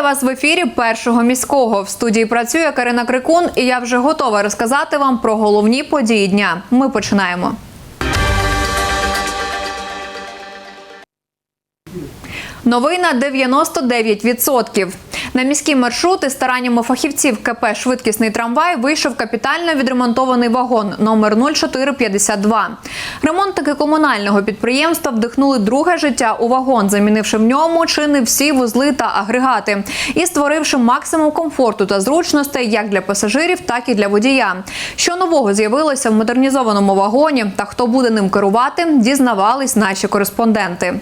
Вітаю вас в ефірі першого міського. В студії працює Карина Крикун, і я вже готова розказати вам про головні події дня. Ми починаємо. Новина 99%. На міські маршрути стараннями фахівців КП Швидкісний трамвай вийшов капітально відремонтований вагон номер 0452. Ремонтники комунального підприємства вдихнули друге життя у вагон, замінивши в ньому чи не всі вузли та агрегати і створивши максимум комфорту та зручностей як для пасажирів, так і для водія. Що нового з'явилося в модернізованому вагоні та хто буде ним керувати, дізнавались наші кореспонденти.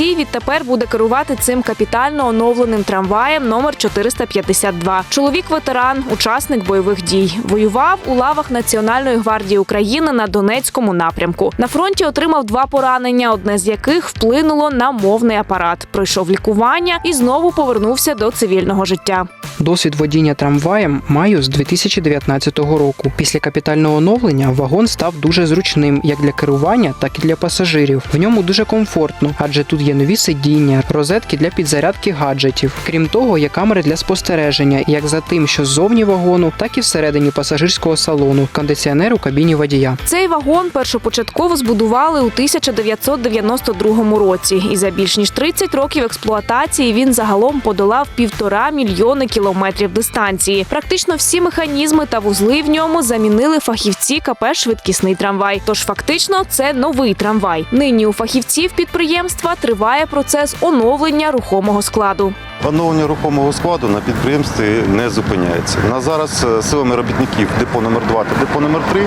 Олексій відтепер буде керувати цим капітально оновленим трамваєм номер 452. Чоловік ветеран, учасник бойових дій. Воював у лавах Національної гвардії України на Донецькому напрямку. На фронті отримав два поранення, одне з яких вплинуло на мовний апарат. Пройшов лікування і знову повернувся до цивільного життя. Досвід водіння трамваєм маю з 2019 року. Після капітального оновлення вагон став дуже зручним як для керування, так і для пасажирів. В ньому дуже комфортно, адже тут є нові сидіння, розетки для підзарядки гаджетів. Крім того, є камери для спостереження, як за тим, що ззовні вагону, так і всередині пасажирського салону, кондиціонер у кабіні водія. Цей вагон першопочатково збудували у 1992 році, і за більш ніж 30 років експлуатації він загалом подолав півтора мільйони кілометрів дистанції. Практично всі механізми та вузли в ньому замінили фахівці КП Швидкісний трамвай. Тож фактично це новий трамвай. Нині у фахівців підприємства триває процес оновлення рухомого складу. Оновлення рухомого складу на підприємстві не зупиняється. На зараз е, силами робітників депо номер 2 та депо номер 3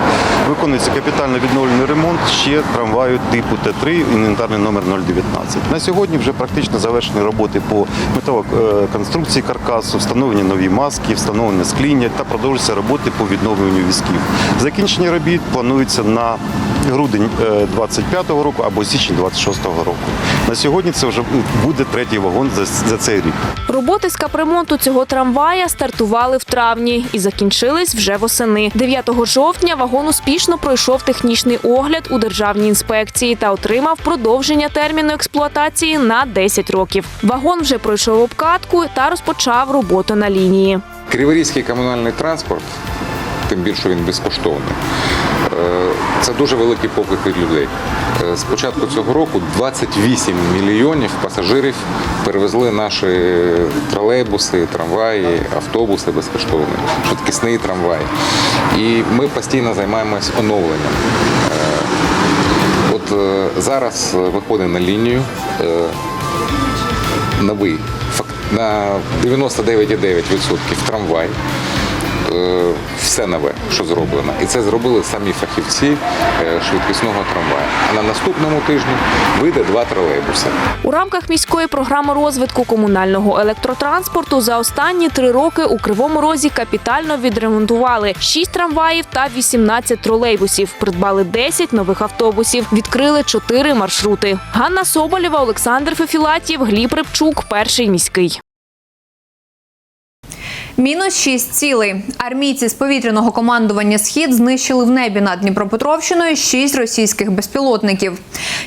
виконується капітально відновлений ремонт ще трамваю типу Т3, інвентарний номер 019. На сьогодні вже практично завершені роботи по металоконструкції каркасу, встановлені нові маски, встановлення скління та продовжуються роботи по відновленню візків. Закінчення робіт планується на грудень 25-го року або січень 26-го року. Сьогодні це вже буде третій вагон за, за цей рік. Роботи з капремонту цього трамвая стартували в травні і закінчились вже восени. 9 жовтня вагон успішно пройшов технічний огляд у державній інспекції та отримав продовження терміну експлуатації на 10 років. Вагон вже пройшов обкатку та розпочав роботу на лінії. Криворізький комунальний транспорт, тим більше він безкоштовний. Е, Це дуже великий попит від людей. Е, З початку цього року 28 мільйонів пасажирів перевезли наші тролейбуси, трамваї, автобуси безкоштовні, швидкісний трамвай. І ми постійно займаємось оновленням. Е, От зараз виходить на лінію новий на 99,9% трамвай. Е, Все нове, що зроблено. І це зробили самі фахівці е, швидкісного трамвая. А на наступному тижні вийде два тролейбуси. У рамках міської програми розвитку комунального електротранспорту за останні три роки у Кривому Розі капітально відремонтували 6 трамваїв та 18 тролейбусів. Придбали 10 нових автобусів, відкрили 4 маршрути. Ганна Соболєва, Олександр Фефілатів, Гліб Рибчук, перший міський. Мінус 6 цілей. Армійці з повітряного командування Схід знищили в небі над Дніпропетровщиною 6 російських безпілотників.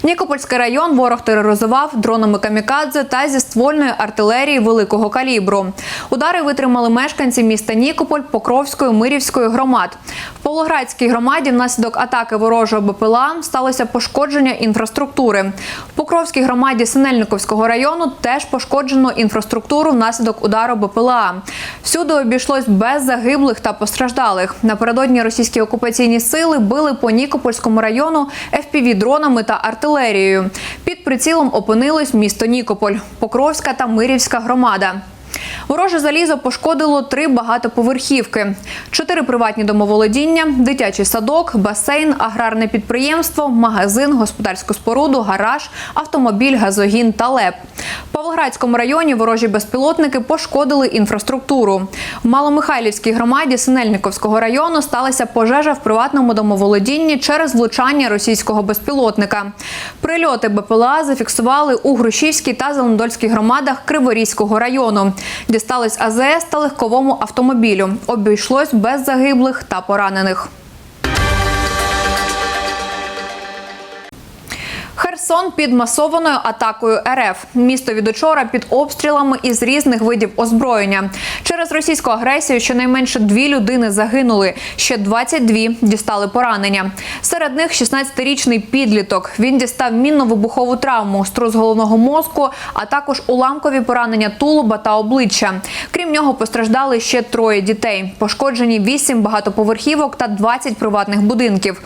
Нікопольський район ворог тероризував дронами камікадзе та зі ствольної артилерії великого калібру. Удари витримали мешканці міста Нікополь, Покровської, Мирівської громад. В Павлоградській громаді внаслідок атаки ворожого БПЛА сталося пошкодження інфраструктури. В Покровській громаді Синельниковського району теж пошкоджено інфраструктуру внаслідок удару БПЛА. Всюди обійшлось без загиблих та постраждалих. Напередодні російські окупаційні сили били по Нікопольському району fpv дронами та артилерією. Під прицілом опинилось місто Нікополь, Покровська та Мирівська громада. Вороже залізо пошкодило три багатоповерхівки, чотири приватні домоволодіння, дитячий садок, басейн, аграрне підприємство, магазин, господарську споруду, гараж, автомобіль, газогін та леп. В Павлоградському районі ворожі безпілотники пошкодили інфраструктуру. В Маломихайлівській громаді Синельниковського району сталася пожежа в приватному домоволодінні через влучання російського безпілотника. Прильоти БПЛА зафіксували у Грушівській та Зеленодольській громадах Криворізького району. Дісталось АЗС та легковому автомобілю. Обійшлось без загиблих та поранених. Херсон під масованою атакою РФ. Місто від учора під обстрілами із різних видів озброєння. Через російську агресію щонайменше дві людини загинули. Ще 22 дістали поранення. Серед них 16-річний підліток. Він дістав мінно-вибухову травму, струс головного мозку, а також уламкові поранення тулуба та обличчя. Крім нього, постраждали ще троє дітей. Пошкоджені 8 багатоповерхівок та 20 приватних будинків.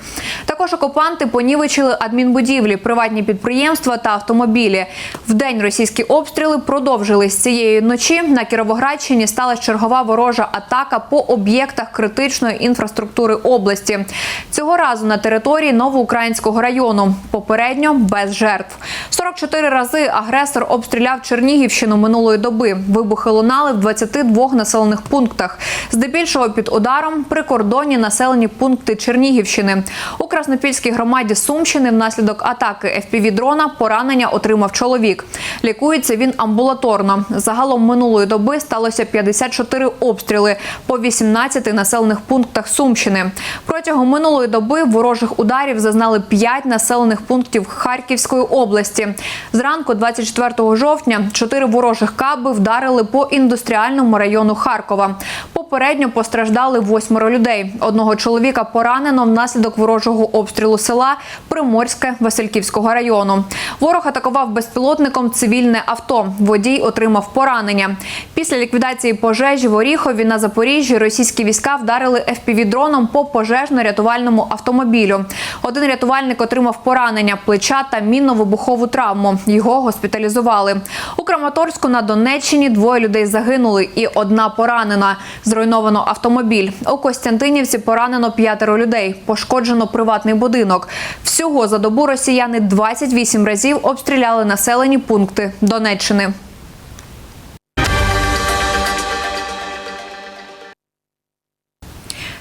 Також окупанти понівечили адмінбудівлі, приватні підприємства та автомобілі. Вдень російські обстріли продовжились цієї ночі. На Кіровоградщині сталася чергова ворожа атака по об'єктах критичної інфраструктури області. Цього разу на території Новоукраїнського району. Попередньо без жертв. 44 рази агресор обстріляв Чернігівщину минулої доби. Вибухи лунали в 22 населених пунктах. Здебільшого під ударом прикордонні населені пункти Чернігівщини. У Краснопільській громаді Сумщини внаслідок атаки FPV-дрона поранення отримав чоловік. Лікується він амбулаторно. Загалом минулої доби сталося 54 обстріли по 18 населених пунктах Сумщини. Протягом минулої доби ворожих ударів зазнали 5 населених пунктів Харківської області. Зранку, 24 жовтня, 4 ворожих каби вдарили по індустріальному району Харкова. Попередньо постраждали восьмеро людей. Одного чоловіка поранено внаслідок ворожого обстрілу села Приморське Васильківського району. Ворог атакував безпілотником цивільне авто. Водій отримав поранення. Після ліквідації пожежі в Оріхові на Запоріжжі російські війська вдарили FPV-дроном по пожежно-рятувальному автомобілю. Один рятувальник отримав поранення плеча та мінно-вибухову травму. Його госпіталізували. У Краматорську на Донеччині двоє людей загинули і одна поранена. Зруйновано автомобіль. У Костянтинівці поранено п'ятеро людей. Пошкоджено приватний будинок. Всього за добу росіяни 28 разів обстріляли населені пункти Донеччини.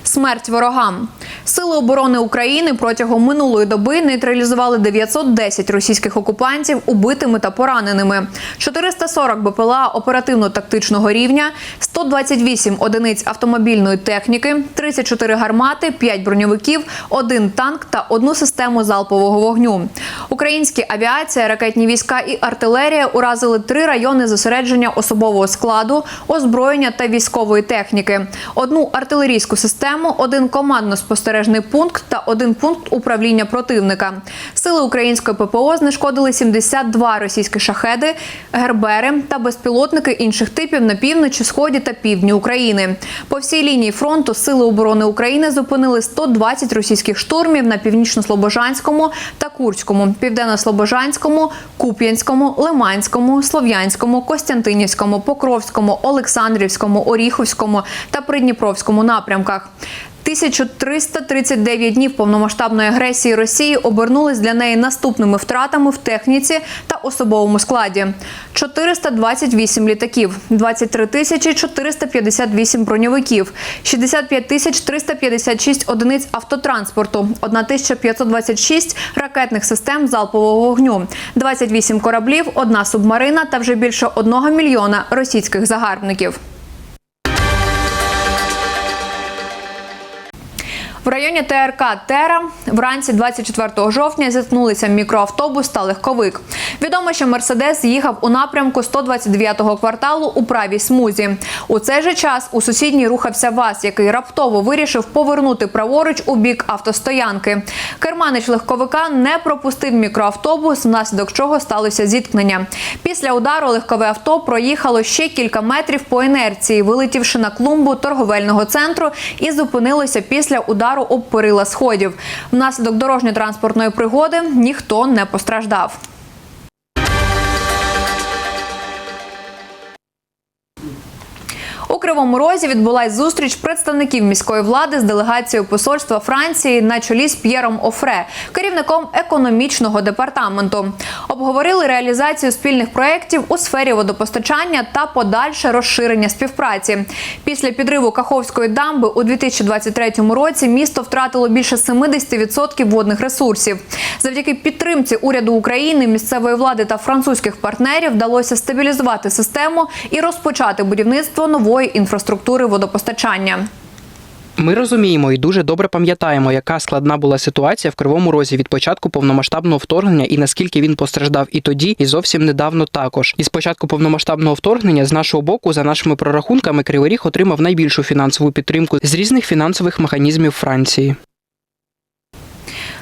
Смерть ворогам. Сили оборони України протягом минулої доби нейтралізували 910 російських окупантів убитими та пораненими, 440 БПЛА оперативно-тактичного рівня, 128 одиниць автомобільної техніки, 34 гармати, 5 броньовиків, 1 танк та одну систему залпового вогню. Українські авіація, ракетні війська і артилерія уразили три райони зосередження особового складу, озброєння та військової техніки, одну артилерійську систему, один командно-спостережний пункт та один пункт управління противника. Сили української ППО знешкодили 72 російські шахеди, гербери та безпілотники інших типів на півночі, сході та півдні України. По всій лінії фронту Сили оборони України зупинили 120 російських штурмів на північно-слобожанському та Курському, південно-слобожанському, Куп'янському, Лиманському, Слов'янському, Костянтинівському, Покровському, Олександрівському, Оріховському та Придніпровському напрямках. 1339 днів повномасштабної агресії Росії обернулись для неї наступними втратами в техніці та особовому складі: 428 літаків, 23 тисячі 458 броньовиків, 65 тисяч 356 одиниць автотранспорту, 1526 ракетних систем залпового вогню, 28 кораблів, одна субмарина та вже більше 1 мільйона російських загарбників. В районі ТРК Тера вранці 24 жовтня зіткнулися мікроавтобус та легковик. Відомо, що Мерседес їхав у напрямку 129-го кварталу у правій смузі. У цей же час у сусідній рухався ВАЗ, який раптово вирішив повернути праворуч у бік автостоянки. Керманич легковика не пропустив мікроавтобус, внаслідок чого сталося зіткнення. Після удару легкове авто проїхало ще кілька метрів по інерції, вилетівши на клумбу торговельного центру і зупинилося після удару об перила сходів. Внаслідок дорожньо-транспортної пригоди ніхто не постраждав. Кривому Розі відбулась зустріч представників міської влади з делегацією посольства Франції на чолі з П'єром Офре, керівником економічного департаменту. Обговорили реалізацію спільних проєктів у сфері водопостачання та подальше розширення співпраці. Після підриву Каховської дамби у 2023 році місто втратило більше 70% водних ресурсів. Завдяки підтримці уряду України, місцевої влади та французьких партнерів вдалося стабілізувати систему і розпочати будівництво нової інфраструктури водопостачання. Ми розуміємо і дуже добре пам'ятаємо, яка складна була ситуація в Кривому Розі від початку повномасштабного вторгнення і наскільки він постраждав і тоді, і зовсім недавно також. І з початку повномасштабного вторгнення з нашого боку, за нашими прорахунками, Кривий Ріг отримав найбільшу фінансову підтримку з різних фінансових механізмів Франції.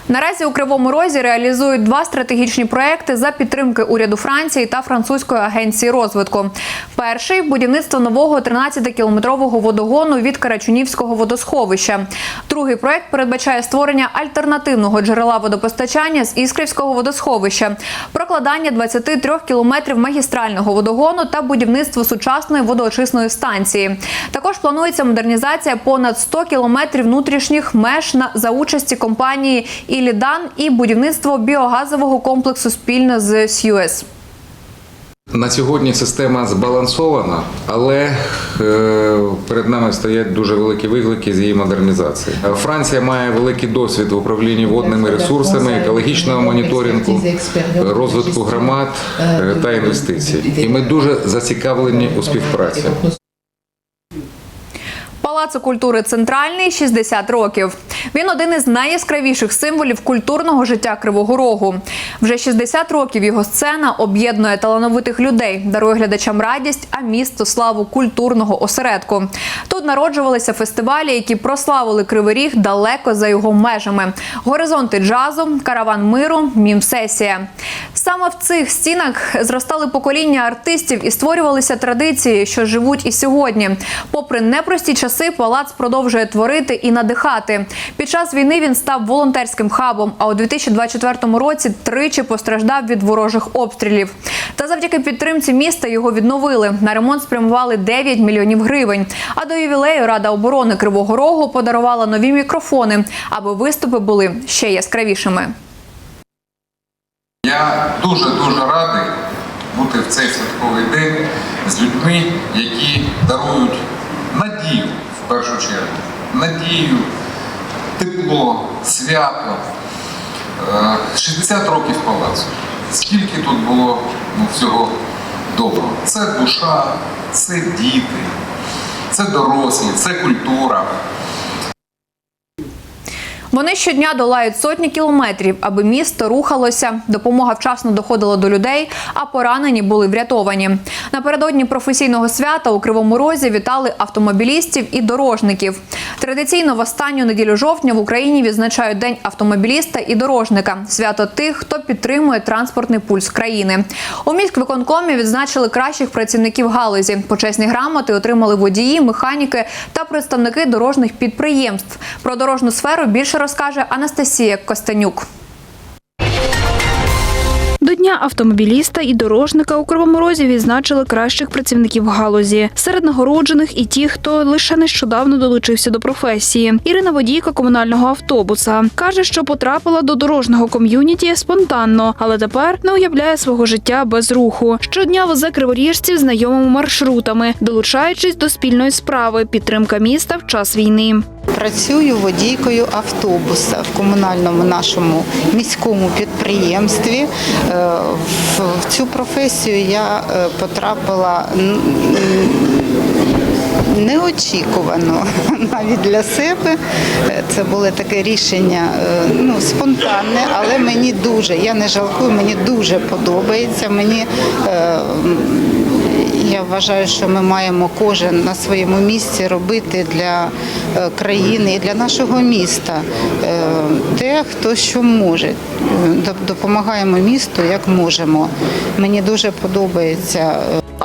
Наразі у Кривому Розі реалізують два стратегічні проекти за підтримки уряду Франції та французької агенції розвитку. Перший будівництво нового 13-кілометрового водогону від Карачунівського водосховища. Другий проект передбачає створення альтернативного джерела водопостачання з Іскрівського водосховища, прокладання 23 кілометрів магістрального водогону та будівництво сучасної водоочисної станції. Також планується модернізація понад 100 кілометрів внутрішніх меж на за участі компанії Ілідан і будівництво біогазового комплексу спільно з Сьюес. На сьогодні система збалансована, але е, перед нами стоять дуже великі виклики з її модернізації. Е, Франція має великий досвід в управлінні водними ресурсами, екологічного моніторингу, розвитку громад е, та інвестицій. І ми дуже зацікавлені у співпраці. Палацу культури Центральний 60 років. Він один із найяскравіших символів культурного життя Кривого Рогу. Вже 60 років його сцена об'єднує талановитих людей, дарує глядачам радість, а місто славу культурного осередку. Тут народжувалися фестивалі, які прославили Кривий Ріг далеко за його межами: горизонти джазу, караван миру, мім-сесія. Саме в цих стінах зростали покоління артистів і створювалися традиції, що живуть і сьогодні. Попри непрості часи, палац продовжує творити і надихати. Під час війни він став волонтерським хабом. А у 2024 році тричі постраждав від ворожих обстрілів. Та завдяки підтримці міста його відновили. На ремонт спрямували 9 мільйонів гривень. А до ювілею Рада оборони Кривого Рогу подарувала нові мікрофони, аби виступи були ще яскравішими. Я дуже дуже радий бути в цей святковий день з людьми, які дарують надію першу чергу, надію, тепло, свято. Е, 60 років палацу. Скільки тут було ну, всього доброго? Це душа, це діти, це дорослі, це культура. Вони щодня долають сотні кілометрів, аби місто рухалося, допомога вчасно доходила до людей, а поранені були врятовані. Напередодні професійного свята у Кривому Розі вітали автомобілістів і дорожників. Традиційно в останню неділю жовтня в Україні відзначають День автомобіліста і дорожника свято тих, хто підтримує транспортний пульс країни. У міськвиконкомі відзначили кращих працівників галузі. Почесні грамоти отримали водії, механіки та представники дорожніх підприємств. Про дорожну сферу більше розкаже Анастасія Костенюк. До дня автомобіліста і дорожника у Кривому Розі відзначили кращих працівників галузі. Серед нагороджених і ті, хто лише нещодавно долучився до професії. Ірина водійка комунального автобуса каже, що потрапила до дорожнього ком'юніті спонтанно, але тепер не уявляє свого життя без руху. Щодня везе криворіжців знайомими маршрутами, долучаючись до спільної справи підтримка міста в час війни. Працюю водійкою автобуса в комунальному нашому міському підприємстві. Е, В цю професію я е, потрапила неочікувано навіть для себе. Е, Це було таке рішення ну, спонтанне, але мені дуже, я не жалкую, мені дуже подобається. Мені я вважаю, що ми маємо кожен на своєму місці робити для е, країни і для нашого міста е, те, хто що може. Е, Допомагаємо місту як можемо. Мені дуже подобається.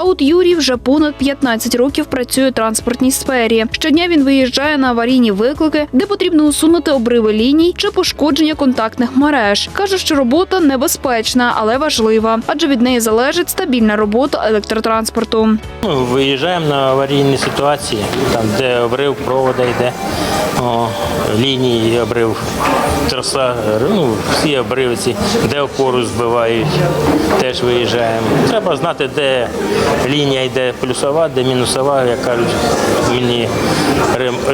А от Юрій вже понад 15 років працює у транспортній сфері. Щодня він виїжджає на аварійні виклики, де потрібно усунути обриви ліній чи пошкодження контактних мереж. Каже, що робота небезпечна, але важлива, адже від неї залежить стабільна робота електротранспорту. Ну, виїжджаємо на аварійні ситуації, там, де обрив провода йде, о, лінії обрив, троса, ну, всі обривці, де опору збивають, теж виїжджаємо. Треба знати, де лінія йде плюсова, де мінусова, як кажуть мені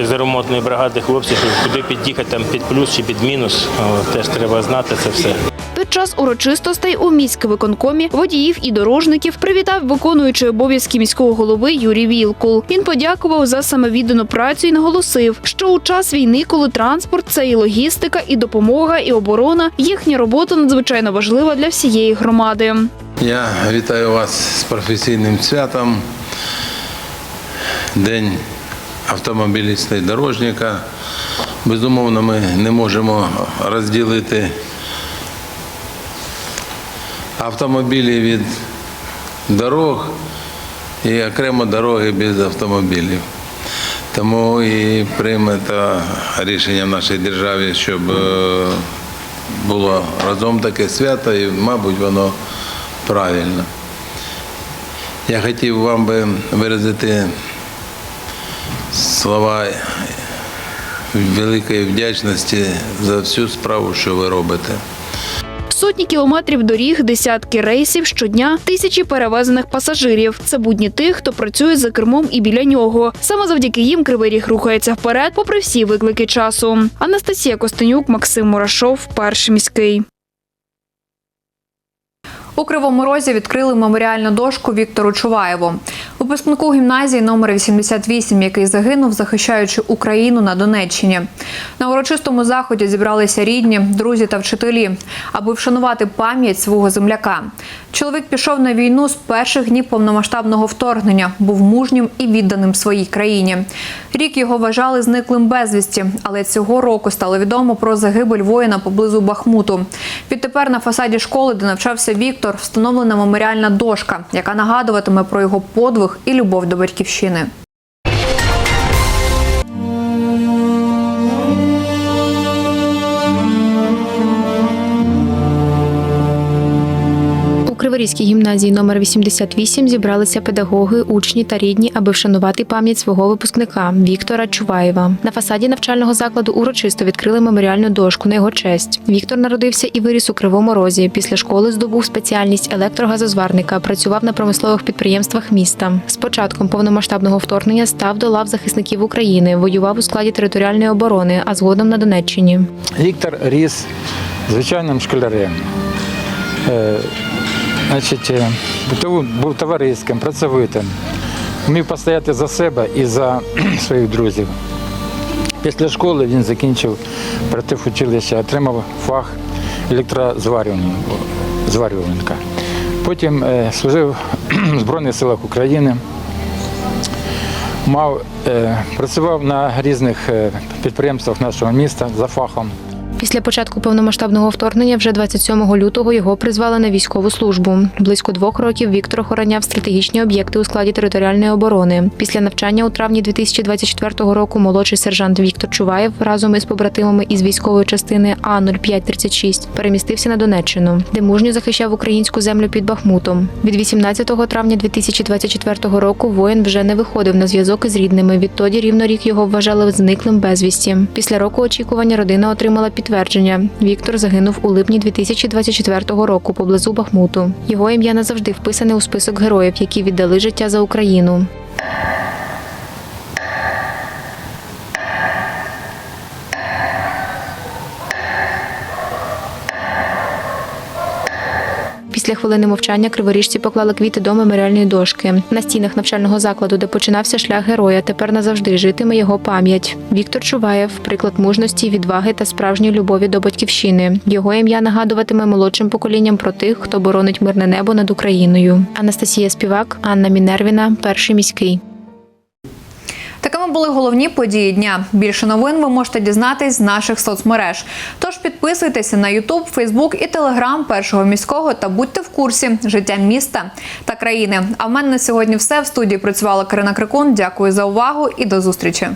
з ремонтної бригади хлопці, що куди під'їхати там під плюс чи під мінус. О, теж треба знати це все. Під час урочистостей у міськвиконкомі водіїв і дорожників привітав виконуючий обов'язки міського голови Юрій Вілкул. Він подякував за самовіддану працю і наголосив, що у час війни, коли транспорт це і логістика, і допомога, і оборона, їхня робота надзвичайно важлива для всієї громади. Я вітаю вас з професійним святом. День автомобіліста і дорожника. Безумовно, ми не можемо розділити автомобілі від дорог і окремо дороги без автомобілів. Тому і прийнято рішення в нашій державі, щоб е, було разом таке свято, і, мабуть, воно правильно. Я хотів вам би виразити слова великої вдячності за всю справу, що ви робите. Сотні кілометрів доріг, десятки рейсів щодня, тисячі перевезених пасажирів. Це будні тих, хто працює за кермом і біля нього. Саме завдяки їм кривий ріг рухається вперед, попри всі виклики часу. Анастасія Костенюк, Максим Мурашов, перший міський. У Кривому Розі відкрили меморіальну дошку Віктору Чуваєву, випускнику гімназії номер 88, який загинув, захищаючи Україну на Донеччині. На урочистому заході зібралися рідні, друзі та вчителі, аби вшанувати пам'ять свого земляка. Чоловік пішов на війну з перших днів повномасштабного вторгнення, був мужнім і відданим своїй країні. Рік його вважали зниклим безвісті, але цього року стало відомо про загибель воїна поблизу Бахмуту. Відтепер на фасаді школи, де навчався Віктор, встановлена меморіальна дошка, яка нагадуватиме про його подвиг і любов до батьківщини. Криворізькій гімназії номер 88 зібралися педагоги, учні та рідні, аби вшанувати пам'ять свого випускника Віктора Чуваєва. На фасаді навчального закладу урочисто відкрили меморіальну дошку на його честь. Віктор народився і виріс у Кривому Розі. Після школи здобув спеціальність електрогазозварника. Працював на промислових підприємствах міста. З початком повномасштабного вторгнення став до лав захисників України. Воював у складі територіальної оборони, а згодом на Донеччині. Віктор ріс звичайним школярем. Значить, е, був- товариським, працьовитим, вмів постояти за себе і за своїх друзів. Після школи він закінчив противучилище, отримав фах електрозварювальника. Потім е, служив в Збройних силах України, мав, е, працював на різних підприємствах нашого міста за фахом. Після початку повномасштабного вторгнення вже 27 лютого його призвали на військову службу. Близько двох років Віктор охороняв стратегічні об'єкти у складі територіальної оборони. Після навчання у травні 2024 року молодший сержант Віктор Чуваєв разом із побратимами із військової частини А 0536 перемістився на Донеччину, де мужньо захищав українську землю під Бахмутом. Від 18 травня 2024 року воїн вже не виходив на зв'язок із рідними. Відтоді рівно рік його вважали зниклим безвісті. Після року очікування родина отримала підтвердження. Віктор загинув у липні 2024 року поблизу Бахмуту. Його ім'я назавжди вписане у список героїв, які віддали життя за Україну. Після хвилини мовчання криворіжці поклали квіти до меморіальної дошки. На стінах навчального закладу, де починався шлях героя, тепер назавжди житиме його пам'ять. Віктор Чуваєв приклад мужності, відваги та справжньої любові до батьківщини. Його ім'я нагадуватиме молодшим поколінням про тих, хто боронить мирне небо над Україною. Анастасія Співак, Анна Мінервіна, перший міський. Такими були головні події дня. Більше новин ви можете дізнатись з наших соцмереж. Тож підписуйтеся на YouTube, Facebook і Telegram першого міського та будьте в курсі життя міста та країни. А в мене на сьогодні все в студії працювала Карина Крикун. Дякую за увагу і до зустрічі.